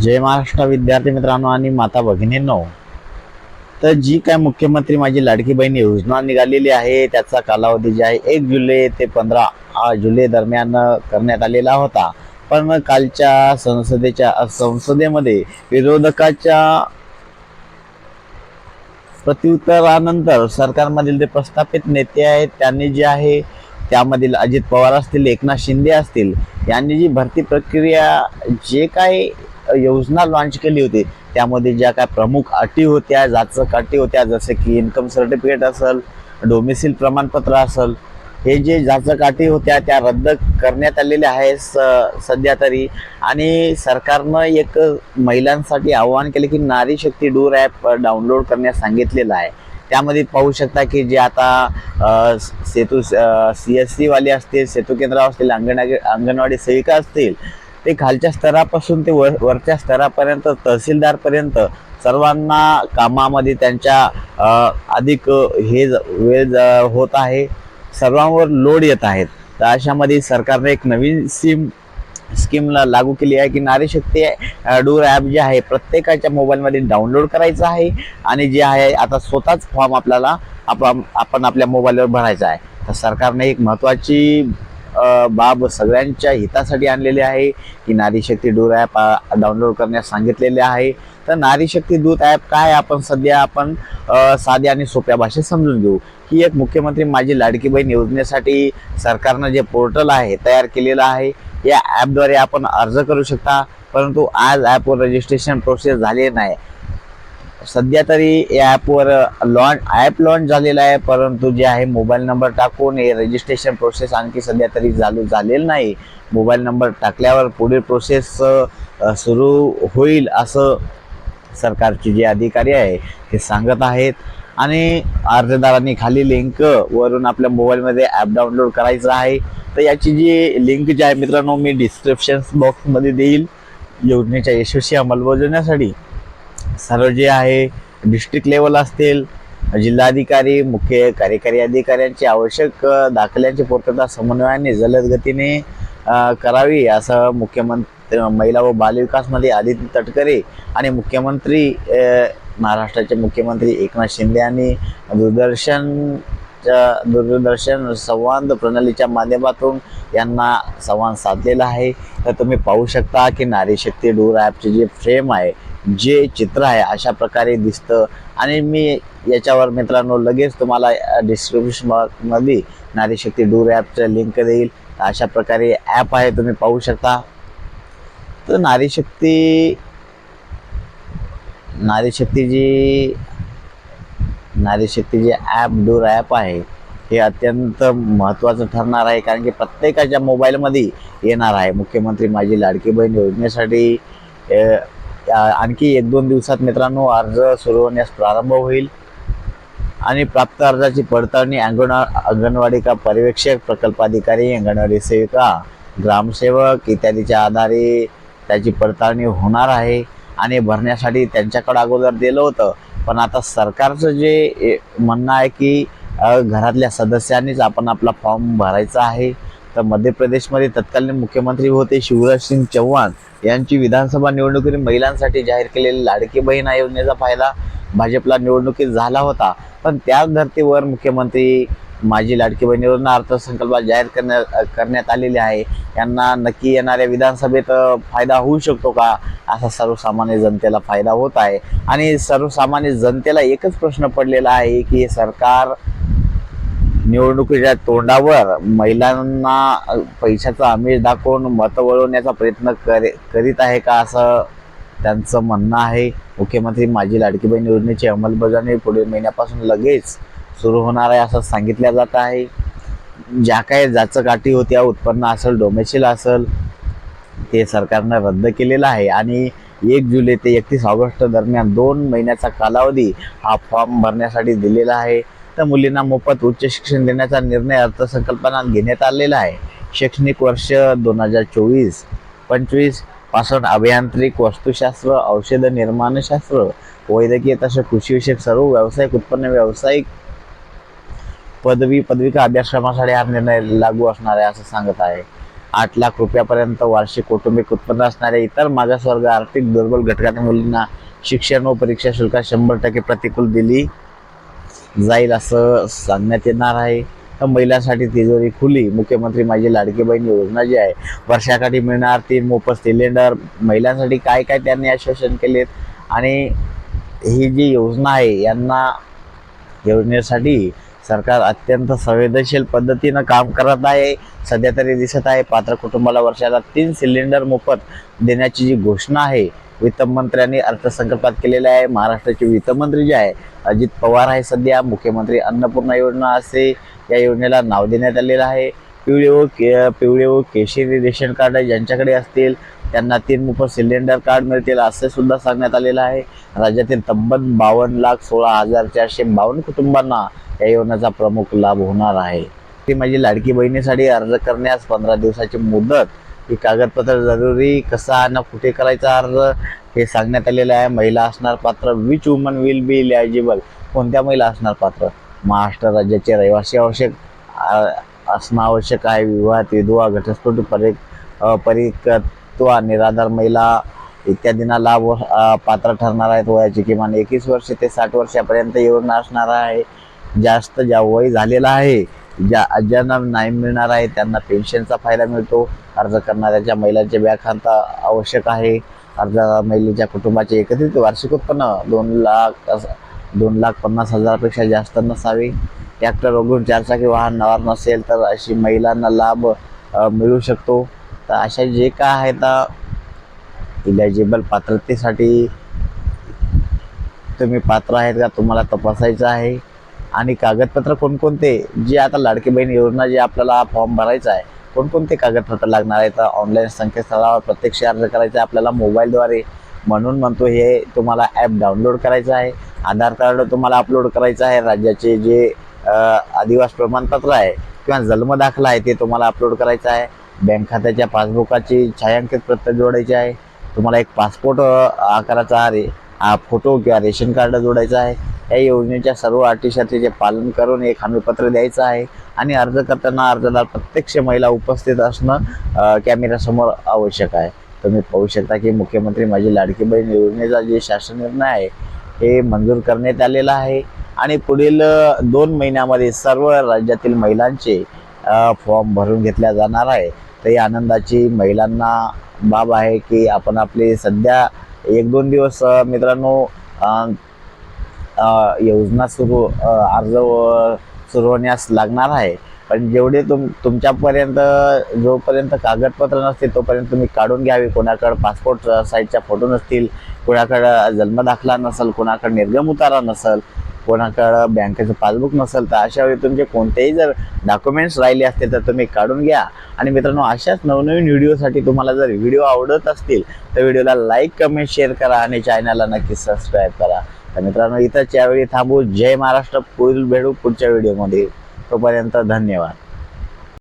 जय महाराष्ट्र विद्यार्थी मित्रांनो आणि माता भगिनींनो. तर जी काय मुख्यमंत्री माझी लाडकी बहीण योजना निघालेली आहे त्याचा कालावधी जे आहे एक जुलै ते पंधरा जुलै दरम्यान करण्यात आलेला होता. पण कालच्या संसदेच्या संसदेमध्ये विरोधकाच्या प्रत्युत्तरानंतर सरकारमधील जे प्रस्थापित नेते आहेत त्यांनी जे आहे त्यामधील अजित पवार असतील एकनाथ शिंदे असतील यांनी जी भरती प्रक्रिया जे काय योजना लॉन्च केली होती. त्यामध्ये ज्या काय प्रमुख अटी होत्या जाचक अटी होत्या जसे की इन्कम सर्टिफिकेट असेल डोमिसिल प्रमाणपत्र असेल हे जे जाचक अटी होत्या त्या रद्द करण्यात आलेल्या आहेत स सध्या तरी. आणि सरकारनं एक महिलांसाठी आवाहन केलं की नारी शक्ती डूर ॲप डाउनलोड करण्यास सांगितलेलं आहे. त्यामध्ये पाहू शकता की जे आता सेतू सी एस सीवाले असतील सेतू केंद्रावर असतील अंगणवाडी अंगणवाडी सेविका असतील ते खालच्या स्तरापासून ते वर वरच्या स्तरापर्यंत तहसीलदारपर्यंत सर्वांना कामामध्ये त्यांच्या अधिक हे ज- वेळ होत आहे. सर्वांवर लोड येत आहेत. तर अशामध्ये सरकारने एक नवीन सिम स्कीमला लागू केली आहे की नारी शक्ती डूर ॲप जे आहे प्रत्येकाच्या मोबाईलमध्ये डाउनलोड करायचं आहे आणि जे आहे आता स्वतःच फॉर्म आपल्याला आपण आपण आपल्या मोबाईलवर भरायचा आहे. तर सरकारने एक महत्त्वाची बाब सगळ्यांच्या हितासाठी आणलेली आहे की नारी शक्ती डूर ॲप डाउनलोड करण्यास सांगितलेले आहे. तर नारी शक्ती दूत ॲप काय? आपण सध्या आपण साध्या आणि सोप्या भाषेत समजून घेऊ. ही एक मुख्यमंत्री माझी लाडकी बहीण योजनेसाठी सरकारनं जे पोर्टल आहे तयार केलेलं आहे या ॲपद्वारे आपण अर्ज करू शकता. परंतु आज ॲपवर रजिस्ट्रेशन प्रोसेस झाले नाही. सध्या तरी या ॲपवर लॉन्च ॲप लॉन्च झालेला आहे परंतु जे आहे मोबाईल नंबर टाकून हे रजिस्ट्रेशन प्रोसेस आणखी सध्या तरी चालू झालेलं नाही. मोबाईल नंबर टाकल्यावर पुढील प्रोसेस सुरू होईल असं सरकारचे जे अधिकारी आहे ते सांगत आहेत. आणि अर्जदारांनी खाली लिंक वरून आपल्या मोबाईलमध्ये ॲप डाउनलोड करायचं आहे. तर याची जी लिंक जी आहे मित्रांनो मी डिस्क्रिप्शन बॉक्समध्ये देईल. योजनेच्या यशस्वी अंमलबजावण्यासाठी सर्व जे आहे डिस्ट्रिक्ट लेवल असतील जिल्हाधिकारी मुख्य कार्यकारी अधिकाऱ्यांची आवश्यक दाखल्यांची पूर्तता समन्वयाने जलद गतीने करावी असं मुख्यमंत्री महिला व बालविकासमध्ये आदित्य तटकरे आणि मुख्यमंत्री महाराष्ट्राचे मुख्यमंत्री एकनाथ शिंदे यांनी दूरदर्शन दूरदर्शन संवाद प्रणालीच्या माध्यमातून यांना संवाद साधलेला आहे. तर तुम्ही पाहू शकता की नारी शक्ती डूर ॲपचे जे फ्रेम आहे जे चित्र आहे अशा प्रकारे दिसतं. आणि मी याच्यावर मित्रांनो लगेच तुम्हाला डिस्क्रिप्शनमध्ये नारी डूर ॲपचं लिंक देईल. अशा प्रकारे ॲप आहे तुम्ही पाहू शकता. तर नारीशक्ती नारीशक्ती जी नारीशक्ती जे ॲप डूर ॲप आहे हे अत्यंत महत्त्वाचं ठरणार आहे. कारण की प्रत्येकाच्या मोबाईलमध्ये येणार आहे मुख्यमंत्री माझी लाडकी बहीण योजनेसाठी. आणखी एक दोन दिवसात मित्रांनो अर्ज सुरू होण्यास प्रारंभ होईल. आणि प्राप्त अर्जाची पडताळणी अंगणवा अंगणवाडी का पर्यवेक्षक प्रकल्पाधिकारी अंगणवाडी सेविका ग्रामसेवक इत्यादीच्या आधारे त्याची पडताळणी होणार आहे आणि भरण्यासाठी त्यांच्याकडे अगोदर दिलं होतं. पण आता सरकारचं जे ए, म्हणणं आहे की घरातल्या सदस्यांनीच आपण आपला फॉर्म भरायचा आहे. तर मध्य प्रदेशमध्ये तत्कालीन मुख्यमंत्री होते शिवराज सिंग चौहान यांची विधानसभा निवडणुकीत महिलांसाठी जाहीर केलेली लाडकी बहीण योजनेचा फायदा भाजपला निवडणुकीत झाला होता. पण त्याच धर्तीवर मुख्यमंत्री माझी लाडकी बहीण योजना अर्थसंकल्पात जाहीर करण्यात करण्यात आलेली आहे. यांना नक्की येणाऱ्या विधानसभेत फायदा होऊ शकतो का? असा सर्वसामान्य जनतेला फायदा होत आहे. आणि सर्वसामान्य जनतेला एकच प्रश्न पडलेला आहे की हे सरकार निवडणुकीच्या तोंडावर महिलांना पैशाचं पैशाचा आमिष दाखवून मतं वळवण्याचा प्रयत्न करे करीत आहे का असं त्यांचं म्हणणं आहे. मुख्यमंत्री माझी लाडकी बहीण योजनेची अंमलबजावणी पुढील महिन्यापासून लगेच सुरू होणार आहे असं सांगितलं जात आहे. ज्या काही जाचकाठी होत्या उत्पन्न असेल डोमेशिल असेल ते सरकारनं रद्द केलेलं आहे आणि एक जुलै ते एकतीस ऑगस्ट दरम्यान दोन महिन्याचा कालावधी हा फॉर्म भरण्यासाठी दिलेला आहे. तर मुलींना मोफत उच्च शिक्षण देण्याचा निर्णय अर्थसंकल्पनात घेण्यात आलेला आहे. शैक्षणिक वर्ष दोन हजार चोवीस पंचवीसपासून अभियांत्रिक वास्तुशास्त्र औषध निर्माणशास्त्र वैद्यकीय तसेच कृषीविषयक सर्व व्यावसायिक उत्पन्न व्यावसायिक पदवी पदविका अभ्यासक्रमासाठी हा निर्णय लागू असणार आहे असं सांगत आहे. आठ लाख रुपयापर्यंत वार्षिक कौटुंबिक उत्पन्न असणाऱ्या इतर मागासवर्ग आर्थिक दुर्बल घटकातील मुलींना शिक्षण व परीक्षा शुल्कात शंभर टक्के प्रतिकूल दिली जाईल असं सांगण्यात येणार आहे. तर महिलांसाठी तिजोरी खुली. मुख्यमंत्री माझी लाडकी बहीण योजना जी आहे वर्षाकाठी मिळणार तीन मोफत सिलेंडर महिलांसाठी काय काय त्यांनी आश्वासन केलेत? आणि ही जी योजना आहे यांना योजनेसाठी सरकार अत्यंत संवेदनशील पद्धतीनं काम करत आहे. सध्या तरी दिसत आहे पात्र कुटुंबाला वर्षाला तीन सिलेंडर मोफत देण्याची जी घोषणा आहे वित्तमंत्र्यांनी अर्थसंकल्पात केलेलं आहे. महाराष्ट्राचे वित्तमंत्री जे आहे अजित पवार आहे सध्या. मुख्यमंत्री अन्नपूर्णा योजना असे या योजनेला नाव देण्यात आलेलं आहे. पिवळे व के पिवळे व केशरी रेशन कार्ड ज्यांच्याकडे असतील त्यांना तीन मोफत सिलेंडर कार्ड मिळतील असे सुद्धा सांगण्यात आलेलं आहे. राज्यातील तब्बल बावन्न लाख सोळा हजार चारशे बावन्न कुटुंबांना या योजनेचा प्रमुख लाभ होणार आहे. ती माझी लाडकी बहिणीसाठी अर्ज करण्यास पंधरा दिवसाची मुदत की कागदपत्र जरुरी कसा आणि कुठे करायचा अर्ज हे सांगण्यात आलेलं आहे. महिला असणार पात्र which woman will be eligible कोणत्या महिला असणार पात्र? महाराष्ट्र राज्याचे रहिवासी आवश्यक असणं आवश्यक आहे. विवाहात विधवा घटस्फोट परि परिकत्वा निराधार महिला इत्यादींना लाभ पात्र ठरणार आहेत. वयाची किमान एकवीस वर्ष ते साठ वर्षापर्यंत योजना असणार आहे. जास्त ज्या वय झालेला आहे ज्या ज्यांना नाही मिळणार आहे त्यांना पेन्शनचा फायदा मिळतो. अर्ज करणाऱ्याच्या महिलांचे बँक खाता आवश्यक आहे. अर्ज महिलेच्या कुटुंबाचे एकत्रित वार्षिक उत्पन्न दोन लाख दोन लाख पन्नास हजारापेक्षा जास्त नसावे. ट्रॅक्टर वगैरे चारचाकी वाहन नवार नसेल तर अशी महिलांना लाभ मिळू शकतो. तर अशा जे काय आहेत इलिजिबल पात्रतेसाठी तुम्ही पात्र आहेत का तुम्हाला तपासायचं आहे. आणि कागदपत्र कोणकोणते? जे आता लाडकी बहीण योजना जे आपल्याला फॉर्म भरायचा आहे कोणकोणते कागदपत्र लागणार आहे तर ऑनलाईन संकेतस्थळावर प्रत्यक्ष अर्ज करायचा आहे आपल्याला मोबाईलद्वारे. म्हणून म्हणतो हे तुम्हाला ॲप डाउनलोड करायचं आहे. आधार कार्ड तुम्हाला अपलोड करायचं आहे. राज्याचे जे आदिवास आदिवासी प्रमाणपत्र आहे किंवा जन्म दाखला आहे ते तुम्हाला अपलोड करायचं आहे. बँक खात्याच्या पासबुकाची छायांकित प्रत जोडायची आहे. तुम्हाला एक पासपोर्ट आकाराचा रे हा फोटो किंवा रेशन कार्ड जोडायचं आहे. या योजनेच्या सर्व अटी शर्तीचे पालन करून एक हमीपत्र द्यायचं आहे आणि अर्ज करताना अर्जदार प्रत्यक्ष महिला उपस्थित असणं कॅमेऱ्यासमोर आवश्यक आहे. तुम्ही पाहू शकता की मुख्यमंत्री माझी लाडकी बहीण योजनेचा जे शासन निर्णय आहे हे मंजूर करण्यात आलेलं आहे. आणि पुढील दोन महिन्यामध्ये सर्व राज्यातील महिलांचे फॉर्म भरून घेतल्या जाणार आहे. तर ही आनंदाची महिलांना बाब आहे की आपण आपले सध्या एक दोन दिवस मित्रांनो योजना सुरू अर्ज सुरू होण्यास लागणार आहे. पण जेवढे तुम तुमच्यापर्यंत जोपर्यंत कागदपत्र नसतील तोपर्यंत तुम्ही काढून घ्यावी. कोणाकडं पासपोर्ट साईजच्या फोटो नसतील कोणाकडं जन्मदाखला नसेल कोणाकडं निर्गम उतारा नसेल कोणाकडं बँकेचं पासबुक नसेल तर अशा वेळी तुमचे कोणतेही जर डॉक्युमेंट्स राहिले असतील तर तुम्ही काढून घ्या. आणि मित्रांनो अशाच नवनवीन व्हिडिओसाठी तुम्हाला जर व्हिडिओ आवडत असतील तर व्हिडिओला लाईक कमेंट शेअर करा आणि चॅनलला नक्की सबस्क्राईब करा. तर मित्रांनो इथंच यावेळी थांबू. जय महाराष्ट्र. पुढील भेटू पुढच्या व्हिडिओमध्ये. तोपर्यंत धन्यवाद.